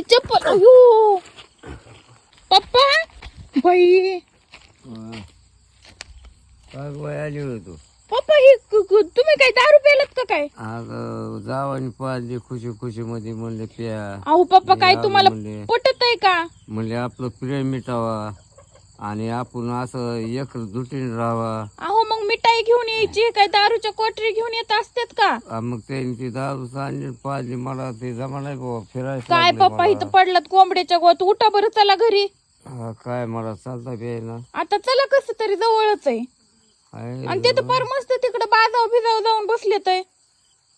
चप्पल अयो! पप्पा? बाई! काय वय आली होतो पप्पा हे क- क- तुम्ही काय दारू प्यायलात का काय? अगं जावानी पाहिजे खुशी खुशी मध्ये म्हणले प्या. अहो पप्पा काय या तुम्हाला म्हणले. पटत आहे का? म्हणले आपलं प्रेम मिटावा आणि आपण असं एक जुटीन राहावा. मिठाई घेऊन यायची? काय दारूच्या कोटरी घेऊन येत असतात का? आ, मग त्यांनी ती दारू सांडली पाजली मला ते जमा नाही बाबा फिरायचं काय पप्पा मला. इथं पडलात कोंबड्याच्या गोत? उठा बरं चला घरी. हा, काय मला चालता ना आता चला कस तरी जवळच आहे. आणि ते तर फार मस्त तिकडे बाजाव बिजाव जाऊन बसलेत आहे.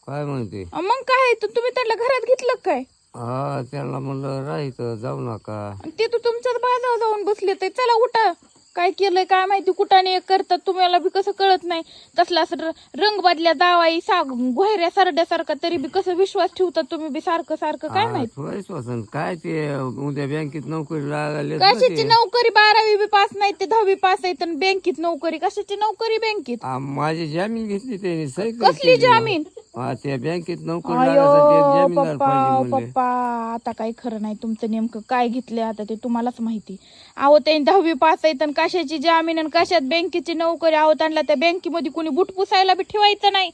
काय म्हणते? अं मग काय तर तुम्ही त्याला घरात घेतलं का काय? हा त्यांना म्हणलं राहायचं जाऊ नका. आणि ते तर तुमच्याच बाजाव जाऊन बसले ते चला उठा. काय केलंय काय माहिती कुठाने करतात तुम्हाला बी कसं कळत नाही. तसला असं रंग बदल्या दावाई साग गोहेऱ्या सरड्यासारखा तरी बी कसं विश्वास ठेवतात तुम्ही बी सारखं सारखं काय माहिती? वासन काय ते उद्या बँकेत नोकरी लागले कशाची. नोकरी बारावी बी पास नाही ते दहावी पास आहे तर बँकेत नोकरी कशाची नोकरी बँकेत? माझी जामीन घेतली त्यांनी कसली जामीन? हा त्या बँकेत नोकरी जामीनदार पप्पा पाहिजे म्हणले. पप्पा आता काही खरं नाही तुमचं नेमकं काय घेतलंय आता ते तुम्हालाच माहिती. अहो त्यांनी दहावी पास आहे तर कशाची जामीन आणि कशात बँकेची नोकरी? अहो त्यांना त्या बँकेमध्ये कुणी बुट पुसायला बी ठेवायचं नाही.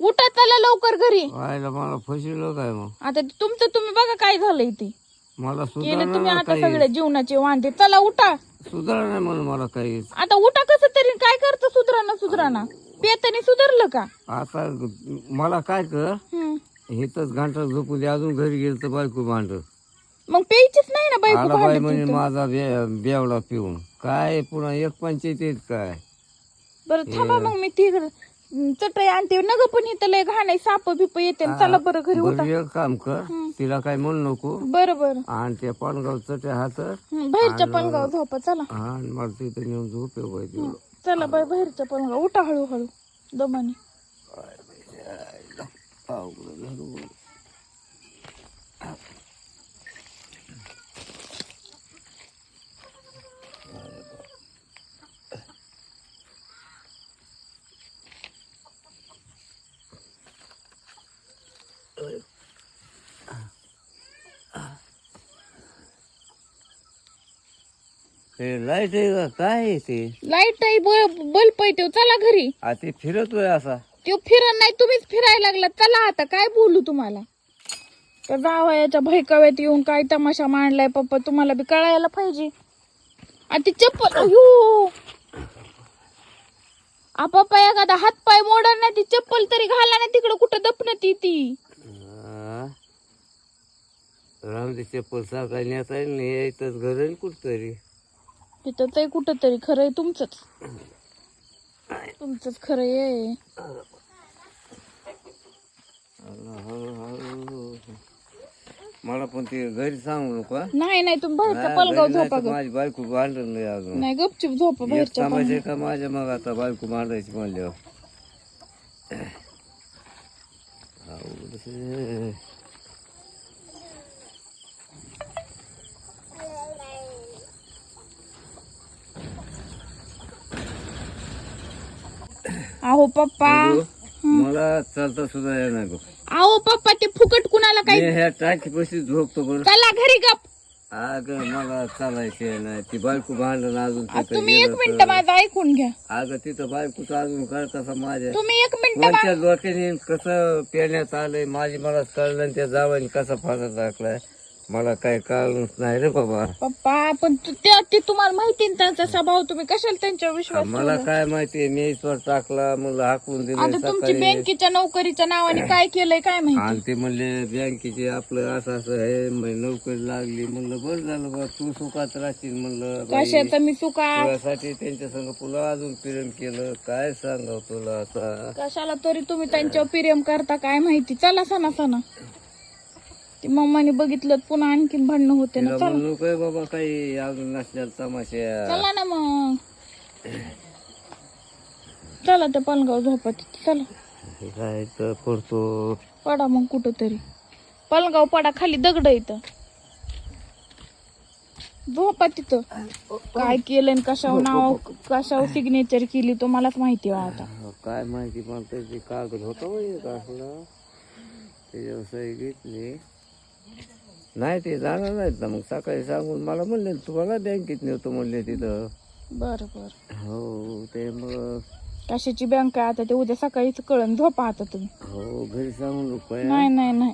उठा चला लवकर घरी. मला फसवलं काय मग? आता ते तुमचं तुम्ही बघा काय झालंय ते. मला केलं तुम्ही सुधारणा आता काही. सगळ्या जीवनाचे वांदे. चला उठा. सुधारणा म्हणून मला काही. आता उठा कसं तरी काय करतं सुधराना सुधराना पेतानी सुधारलं का? आता मला काय कर हम्म. हेच घंटा झोपू दे अजून घरी गेलं तर बायको भांड. मग प्यायचीच नाही ना बायको बाई भांडत म्हणजे. माझा बे- बेवडा पिऊन. काय पुन्हा एक पंचायत येत काय? बरं थांबा मग मी ती चटई आणते. नग पण इथं लय घाण आहे साप बिप येते. चला बरं घरी उठा. एक काम कर तिला काय म्हणू नको. बरं बरं. आणि त्या पानगावचं ते हात हं, बाहेरच्या पलगाव झोपा चला. आणि मला तिथं नेऊन झोपे पाहिजे चला बाय बाहेरच्या पण उठा हळूहळू. दमाने. लाइट आहे का? काय आहे ते? लाइट आहे बल्ब आहे तो. चला घरी. आ ते फिरतोय असा. तो फिरण नाही तुम्हीच फिरायला लागला चला आता काय बोलू तुम्हाला? त्या जावयाच्या भैकाव्यात येऊन काय तमाशा मांडलाय पप्पा तुम्हाला बी कळायला पाहिजे. आणि ती चप्पल अयो! आ पप्पा एखादा हात पाय मोडा नाही ती चप्पल तरी घाला ना तिकडं कुठं दपनती ती. रामचे चप्पल सकाळी नेता येईल नाही यायचंच घर आहे कुठतरी तिथं ते कुठं तरी खरं आहे तुमचंच. तुमचंच खरं आहे मला पण ते घरी सांगू नका नाही नाही तुम्ही बाहेरच्या हा, पलगाव झोपा ग. माझी बायको भांडण नाही अजून. नाही गपचूप झोपा एक बाहेरच्या कामाचे का माझ्या मग आता बायको भांडायची म्हणल्यावर? अहो पप्पा. मला चालता सुद्धा येणार बघ अहो पप्पा ते फुकट कुणाला काय मी ह्या टाकी पशी झोपतो बरं. चला घरी गप. अगं मला चालायचे नाही ती बायको भांडण अजून तिथं तुम्ही एक गेलं मिनिट तर. माझं ऐकून घ्या. अगं तिथं बायकोचं अजून कर कसं माझ्या. तुम्ही एक मिनिट कोणत्या डोक्याने कसं पेण्यात आलंय माझी मला कळलं आणि त्या जावानी कसा फासा टाकलाय. मला काय कळलंच नाही रे बाबा. पप्पा पण तु- ते ते तुम्हाला माहिती ना त्यांचा स्वभाव तुम्ही कशाला त्यांच्यावर विश्वास मला काय माहिती मी ईश्वर टाकला म्हणलं हाकून दिलं आता तुमची सकाळी. बँकेच्या नौकरीच्या नावाने काय केलंय काय माहिती? आणि ते म्हणले बँकेचे आपलं असं असं म्हणजे नोकरी लागली. म्हणलं बरं झालं बा तू सुखात राहशील. म्हणलं बाई. कशाचा मी चुका तुझ्यासाठी त्यांच्या संग तुला अजून प्रेम केलं. काय सांगाव तुला आता? कशाला तरी तुम्ही त्यांच्यावर प्रेम करता काय माहिती? चला सणा सणा ती मम्माने बघितलं पुन्हा आणखीन भांडणं होते ना चला. काय बाबा काही अजून नसल्याला तमाशा. चला ना मग. चला त्या पलगाव झोपा तिथे चला. काय तर करतो. पडा मग कुठं तरी पलगाव पडा खाली दगड इथं. झोपा तिथं. काय केलं आणि कशावर नाव कशावर सिग्नेचर केली तुम्हालाच माहिती आहे आता. काय माहिती पण त्याची कागद होता का असला. त्याच्यावर सही घेतली. नाही ते जाणार नाहीत ना. मग सकाळी सांगून मला म्हणले तुम्हाला बँकेत नेतो म्हणले तिथं. बरं बरं. हो ते मग कशाची बँक आहे? आता ते उद्या सकाळीच कळण झोपा आता तुम्ही. हो घरी सांगून नाही नाही नाही.